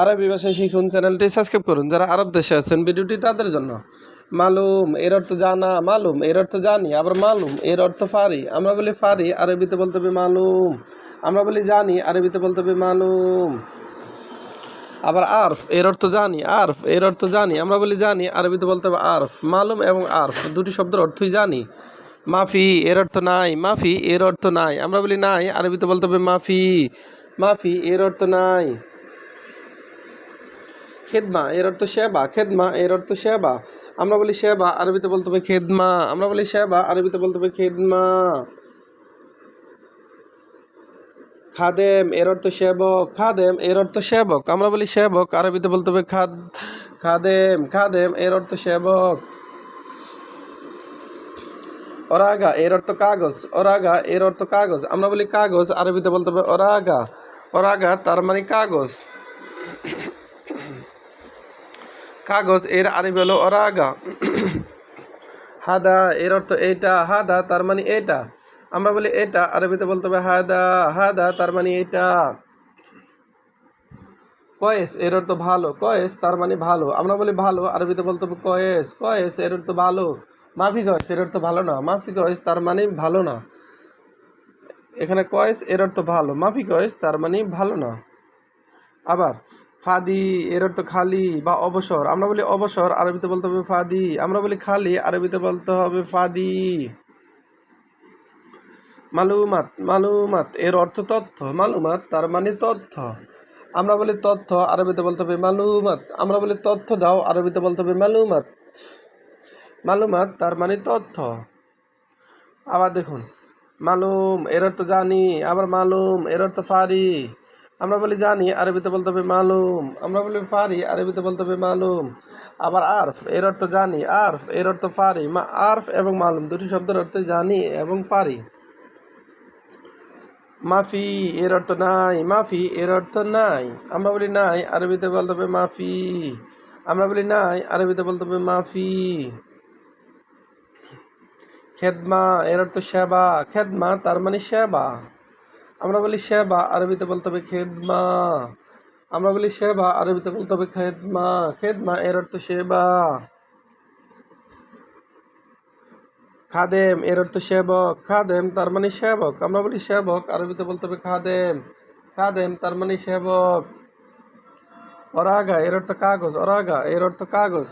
আরবি ভাষা শিখুন চ্যানেলটি সাবস্ক্রাইব করুন। যারা আরব দেশে আছেন, ভিডিওটি তাদের জন্য। মালুম, এর অর্থ জানা, মালুম, এর অর্থ জানি, আবার মালুম, এর অর্থ ফারি। আমরা বলি ফারি, আরবিতে বলতে হবে মালুম। আমরা বলি জানি, আরবিতে বলতে হবে মালুম। আবার আরফ, এর অর্থ জানি, আরফ, এর অর্থ জানি। আমরা বলি জানি, আরবিতে বলতে হবে আরফ। মালুম এবং আরফ, দুটি শব্দের অর্থই জানি। মাফি, এর অর্থ নাই। মাফি, এর অর্থ নাই। আমরা বলি নাই, আরবিতে বলতে হবে মাফি। মাফি, এর অর্থ নাই। খেদমা, এর অর্থ সেবা, খেদমা, এর অর্থ সেবা। আমরা বলি সেবা, আরবিতে বলতে হবে খেদমা। আমরা বলি সেবা, আরবিতে বলতে হবে খেদমা। খাদেম, এর অর্থ সেবক। খাদেম, এর অর্থ সেবক। আমরা বলি সেবক, আরবিতে বলতে হবে খাদ, খাদেম। খাদেম, এর অর্থ সেবক। ওরাগা এর অর্থ কাগজ। অরাগা, এর অর্থ কাগজ। আমরা বলি কাগজ, আরবিতে বলতে হবে ওরাগা ওরাগা তার মানে কাগজ। কাগজ এর আরবি হলো অরাগা। হাদা এর অর্থ এইটা হাদা তার মানে এটা। আমরা বলি এটা, আরবিতে বলতে হবে হাদা হাদা তার মানে এটা। কয়েস এর অর্থ ভালো, কয়েস তার মানে ভালো। আমরা বলি ভালো, আরবিতে বলতে হবে কয়েস কয়েস এর অর্থ ভালো। মাফি কয়েস এর অর্থ ভালো না, মাফি কয়েস তার মানে ভালো না। এখানে কয়েস এর অর্থ ভালো, মাফি কয়েস তার মানে ভালো না। আবার ফাদি এর অর্থ খালি বা অবসর। আমরা বলি অবসর, আরবিতে বলতে হবে ফাদি। আমরা বলি খালি, আরবিতে বলতে হবে ফাদি। মালুমাত মালুমাত, এর অর্থ তথ্য। মালুমাত তার মানে তথ্য। আমরা বলি তথ্য, আরবিতে বলতে হবে মালুমাত। আমরা বলি তথ্য দাও, আরবিতে বলতে হবে মালুমাত। মালুমাত তার মানে তথ্য। আবার দেখুন, মালুম, এর অর্থ জানি, আবার মালুম, এর অর্থ ফারি আমরা বলি জানি, আরবিতে বলতে হবে মালুম। আমরা বলি ফারি, আরবিতে বলতে হবে মালুম। আবার আরফ, এর অর্থ জানি। আরফ, এর অর্থ ফারি। মা, আরফ এবং মালুম দুটি শব্দের অর্থ জানি এবং পারি মাফি, এর অর্থ নাই। মাফি, এর অর্থ নাই। আমরা বলি নাই, আরবিতে বলতে হবে মাফি। আমরা বলি নাই, আরবিতে বলতে হবে মাফি। খেদমা, এর অর্থ সেবা। খেদমা, তার মানে সেবা। আমরা বলি সেবা, আরবিতে বলতে হবে খেদমা। আমরা বলি সেবা, আরবিতে বলতে হবে খেদমা। খেদমা এর অর্থ সেবা। খাদেম এর অর্থ সেবক। খাদেম তার মানে সেবক। আমরা বলি সেবক, আরবিতে বলতে হবে খাদেম। খাদেম তার মানে সেবক। অরাগা এর অর্থ কাগজ। অরাগা এর অর্থ কাগজ।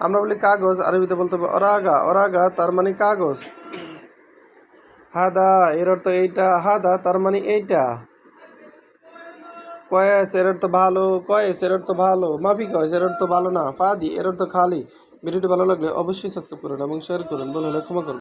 আমরা বলি কাগজ, আরবিতে বলতে হবে অরাগা। অরাগা তার মানে কাগজ। হাদা, এর অর্থ এইটা, হাদা, তার মানে এইটা। কয়েস, এর অর্থ ভালো, কয়েস, এর অর্থ ভালো। মাফি কয়েস, এর অর্থ ভালো না, ফাদি, এর অর্থ খালি। ভিডিওটি ভালো লাগলে অবশ্যই সাবস্ক্রাইব করুন এবং শেয়ার করুন। বলে হলে ক্ষমা করুন।